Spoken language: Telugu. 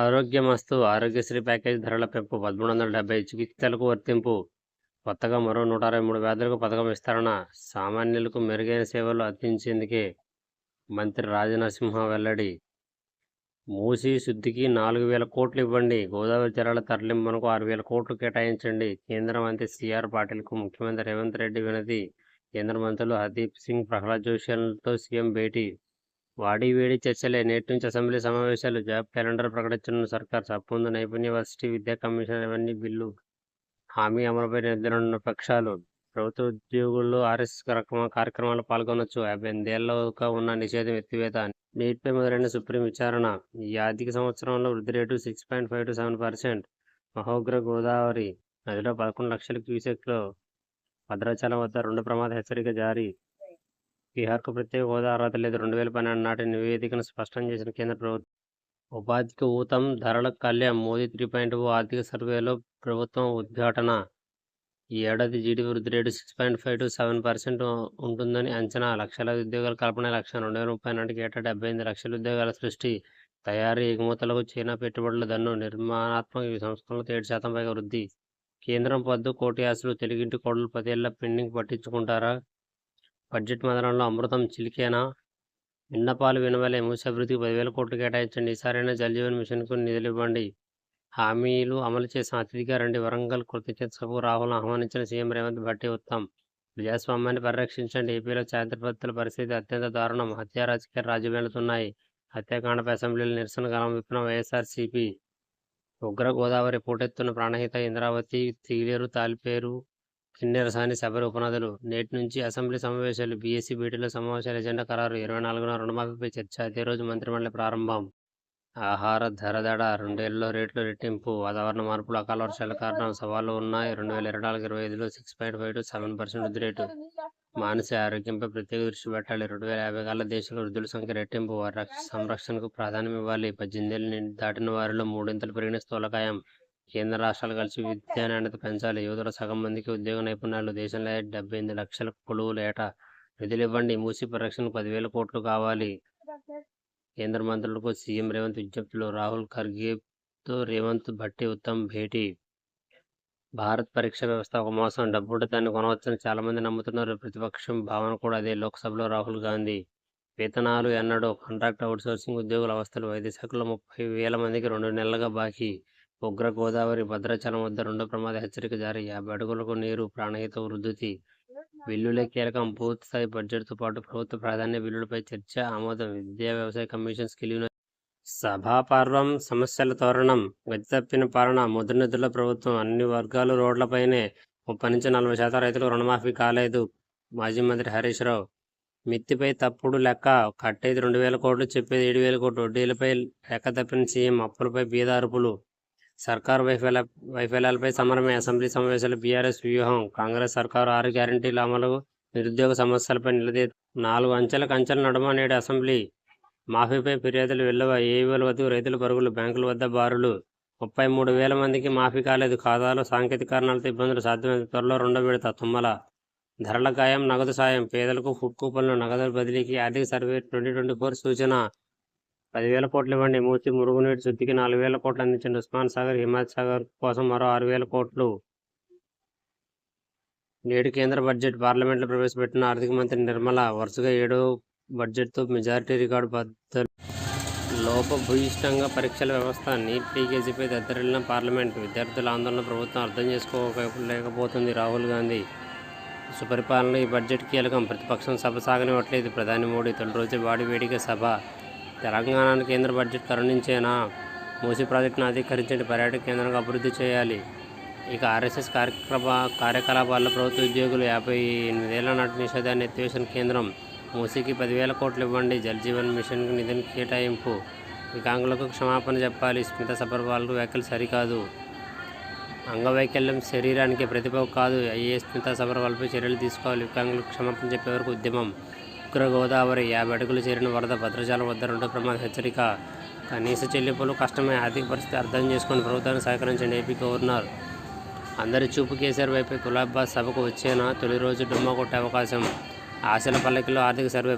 ఆరోగ్యమస్తు ఆరోగ్యశ్రీ ప్యాకేజ్ ధరల పెంపు పదమూడు వందల డెబ్బై చికిత్సలకు వర్తింపు. కొత్తగా మరో నూట అరవై మూడు వ్యాధులకు పథకం విస్తరణ సామాన్యులకు మెరుగైన సేవలు అందించేందుకే మంత్రి రాజనరసింహ వెల్లడి. మూసి శుద్ధికి నాలుగు వేల కోట్లు ఇవ్వండి. గోదావరి జలాల తరలింపునకు ఆరు వేల కోట్లు కేటాయించండి. కేంద్ర మంత్రి సిఆర్ పాటిల్కు ముఖ్యమంత్రి రేవంత్ రెడ్డి వినతి. కేంద్ర మంత్రులు హర్దీప్ సింగ్ ప్రహ్లాద్ జోషిలతో సీఎం భేటీ. వాడి వేడి చర్చలే. నేటి నుంచి అసెంబ్లీ సమావేశాలు జాబ్ క్యాలెండర్ ప్రకటించనున్న సర్కార్ సప్పొందు నైపుణ్య వర్సిటీ విద్యా కమిషన్ ఇవన్నీ బిల్లు హామీ అమలుపై నిర్ధారణ పక్షాలు. ప్రభుత్వ ఉద్యోగుల్లో ఆర్ఎస్ఎస్ కార్యక్రమ కార్యక్రమాలు పాల్గొనొచ్చు. యాభై ఎనిమిదేళ్ళగా ఉన్న నిషేధం ఎత్తివేత నీటిపై మొదలైన సుప్రీం విచారణ. ఈ ఆర్థిక సంవత్సరంలో వృద్ధి rate six point five two seven percent. మహోగ్ర Godavari నదిలో పదకొండు లక్షల క్యూసెక్లో భద్రాచలం వద్ద రెండు ప్రమాద హెచ్చరిక జారీ. బీహార్కు ప్రత్యేక హోదా అర్హత లేదు. రెండు వేల పన్నెండు నాటి నివేదికను స్పష్టం చేసిన కేంద్ర ప్రభుత్వం ఉపాధికి ఊతం ధరల Kalyan Modi three point o ఆర్థిక సర్వేలో ప్రభుత్వం ఉద్ఘాటన. ఈ ఏడాది జీడీపీ వృద్ధి rate six point five to seven percent ఉంటుందని అంచనా. లక్షల ఉద్యోగాల కల్పన లక్ష రెండు వేల ముప్పై నాటికి ఏటా డెబ్బై ఎనిమిది లక్షల ఉద్యోగాల సృష్టి. తయారీ ఎగుమతులకు చైనా పెట్టుబడుల దన్ను నిర్మాణాత్మక సంస్థలకు ఏడు శాతం పైగా వృద్ధి. కేంద్రం పద్దు కోటి ఆశలు తెలుగింటి కోడలు పదేళ్ళ పెండింగ్ పట్టించుకుంటారా? బడ్జెట్ మదనంలో అమృతం చిలికేనా? నిన్నపాలు వినవలే. మూసభివృద్ధికి పదివేల కోట్లు కేటాయించండి. ఈసారైనా జల్జీవన్ మిషన్కు నిధులు ఇవ్వండి. హామీలు అమలు చేసిన అతిథిగా రండి. వరంగల్ కృతజ్ఞత సభకు రాహుల్ ఆహ్వానించిన సీఎం రేవంత్ భట్టి ఉత్తమ్. ప్రజాస్వామ్యాన్ని పరిరక్షించండి. ఏపీలో ఛాత్రపత్తుల పరిస్థితి అత్యంత దారుణం. హత్యా రాజకీయాలు రాజ్యమేలుతున్నాయి హత్యాకాండపై అసెంబ్లీలో నిరసన గలం విప్పిన వైఎస్ఆర్సీపీ. ఉగ్ర గోదావరి పోటెత్తున్న ప్రాణహిత ఇంద్రావతి తీలేరు తాలిపేరు కిన్నెరసాని శబరి ఉపనదులు. నేటి నుంచి అసెంబ్లీ సమావేశాలు బీఎస్సీ బీటీల సమావేశాల ఎజెండా ఖరారు. ఇరవై నాలుగున రుణమాఫీపై చర్చ. అదే రోజు మంత్రిమండలి ప్రారంభం. ఆహార ధర దడ రెండేళ్ళలో రేట్లు రెట్టింపు. వాతావరణ మార్పులు అకాల వర్షాల కారణం సవాళ్ళు ఉన్నాయి. రెండు వేల ఇరవై నాలుగు ఇరవై ఐదులో six point five to seven percent వృద్ధి రేటు. మానసిక ఆరోగ్యంపై ప్రత్యేక దృష్టి పెట్టాలి. రెండు వేల యాభై కాల దేశంలో వృద్ధుల సంఖ్య రెట్టింపు. వారి రక్ష- సంరక్షణకు ప్రాధాన్యం ఇవ్వాలి. పద్దెనిమిదేళ్ళు దాటిన వారిలో మూడింతలు పెరిగిన స్థూలకాయం. కేంద్ర రాష్ట్రాలు కలిసి విద్యా నాణ్యత పెంచాలి. యువతలో సగం మందికి ఉద్యోగ నైపుణ్యాలు దేశంలో డెబ్బై ఎనిమిది లక్షల కొలువులు ఏటా నిధులు ఇవ్వండి మూసి పరిరక్షణకు పదివేల కోట్లు కావాలి. కేంద్ర మంత్రులకు సీఎం రేవంత్ విజ్ఞప్తులు రాహుల్ ఖర్గేతో రేవంత్ భట్టి ఉత్తమ్ భేటీ. భారత్ పరీక్ష వ్యవస్థ ఒక మోసం డబ్బుంటే దాన్ని కొనవచ్చని చాలా మంది నమ్ముతున్నారు. ప్రతిపక్షం భావన కూడా అదే. లోక్సభలో రాహుల్ గాంధీ వేతనాలు ఎన్నడూ కాంట్రాక్ట్ అవుట్సోర్సింగ్ ఉద్యోగుల అవస్థలు వైద్య శాఖలో ముప్పై వేల మందికి రెండు నెలలుగా బాకీ. ఉగ్ర గోదావరి భద్రాచలం వద్ద రెండు ప్రమాద హెచ్చరిక జారీ. యాభై అడుగులకు నీరు ప్రాణహిత వృద్ధి బిల్లులే కీలకం పూర్తి స్థాయి బడ్జెట్తో పాటు ప్రభుత్వ ప్రాధాన్య బిల్లులపై చర్చ ఆమోదం. విద్యా వ్యవసాయ కమిషన్ స్కిలిన సభాపర్వం సమస్యల తోరణం. గతి తప్పిన పాలన ముద్రనిధుల ప్రభుత్వం అన్ని వర్గాలు రోడ్లపైనే. ముప్పై నుంచి నలభై శాతం రైతులకు రుణమాఫీ కాలేదు. మాజీ మంత్రి హరీష్ రావు మిత్తిపై తప్పుడు లెక్క కట్టేది రెండు వేల కోట్లు చెప్పేది ఏడు వేల కోట్లు. వడ్డీలపై లెక్క తప్పిన సీఎం అప్పులపై బీద అరుపులు. సర్కారు వైఫల్య వైఫల్యాలపై సమరమే. అసెంబ్లీ సమావేశాలు బీఆర్ఎస్ వ్యూహం కాంగ్రెస్ సర్కారు ఆరు గ్యారంటీల అమలు నిరుద్యోగ సమస్యలపై నిలదీ నాలుగు అంచెల కంచెల నడుమ నేడు అసెంబ్లీ మాఫీపై ఫిర్యాదులు వెళ్ళవ ఏఈల వద్ద రైతుల పరుగులు బ్యాంకుల వద్ద బారులు. ముప్పై మూడు వేల మందికి మాఫీ కాలేదు. ఖాతాలో సాంకేతిక కారణాలతో ఇబ్బందులు సాధ్యమైన త్వరలో రెండో విడత తుమ్మల. ధరల గాయం నగదు సాయం పేదలకు ఫుడ్ కూపన్లు నగదు బదిలీకి ఆర్థిక సర్వే ట్వంటీ ట్వంటీ ఫోర్ సూచన. పదివేల కోట్లు ఇవ్వండి. మూర్తి మురుగునీటి శుద్ధికి నాలుగు వేల కోట్లు అందించండి. ఉస్మాన్ సాగర్ హిమాయత్ సాగర్ కోసం మరో ఆరు వేల కోట్లు. నేడు కేంద్ర బడ్జెట్ పార్లమెంట్లో ప్రవేశపెట్టిన ఆర్థిక మంత్రి నిర్మల వరుసగా ఏడో బడ్జెట్తో మెజారిటీ రికార్డు బద్దలు. లోపభూయిష్టంగా పరీక్షల వ్యవస్థ నీట్ పీకేజీపై దద్దరిల్లిన పార్లమెంట్. విద్యార్థుల ఆందోళన ప్రభుత్వం అర్థం చేసుకోలేకపోతుంది రాహుల్ గాంధీ సుపరిపాలన ఈ బడ్జెట్ కీలకం. ప్రతిపక్షం సభ సాగనివ్వట్లేదు. ప్రధాని మోడీ తొలి రోజు వాడి వేడిక సభ తెలంగాణను కేంద్ర బడ్జెట్ కరుణించేనా? మూసి ప్రాజెక్టును అధికరించండి పర్యాటక కేంద్రంగా అభివృద్ధి చేయాలి. ఇక ఆర్ఎస్ఎస్ కార్యక్రమ కార్యకలాపాల్లో ప్రభుత్వ ఉద్యోగులు యాభై ఎనిమిదేళ్ళ నాటి నిషేధాన్ని ఎత్తివేసిన కేంద్రం మూసీకి పదివేల కోట్లు ఇవ్వండి. జల్ జీవన్ మిషన్కి నిధిని కేటాయింపు. వికాంగులకు క్షమాపణ చెప్పాలి. స్మిత సబర్వాల్కు వ్యాఖ్యలు సరికాదు. అంగవైకల్యం శరీరానికి ప్రతిభ కాదు. ఐఏఎస్ స్మిత సబర్వాల్పై చర్యలు తీసుకోవాలి. వికాంగులకు క్షమాపణ చెప్పే వరకు ఉద్యమం. ఉగ్ర గోదావరి యాభై అడుగులు చేరిన వరద భద్రజాలం వద్ద రెండు ప్రమాద హెచ్చరిక. కనీస చెల్లింపులు కష్టమే. ఆర్థిక పరిస్థితి అర్థం చేసుకొని ప్రభుత్వాన్ని సహకరించండి ఏపీ గవర్నర్. అందరి చూపు కేసీఆర్ వైపే గులాబ్ బాస్ సభకు వచ్చేనా? తొలి రోజు డుమ్మా కొట్టే అవకాశం. ఆశల పల్లకిలో ఆర్థిక సర్వే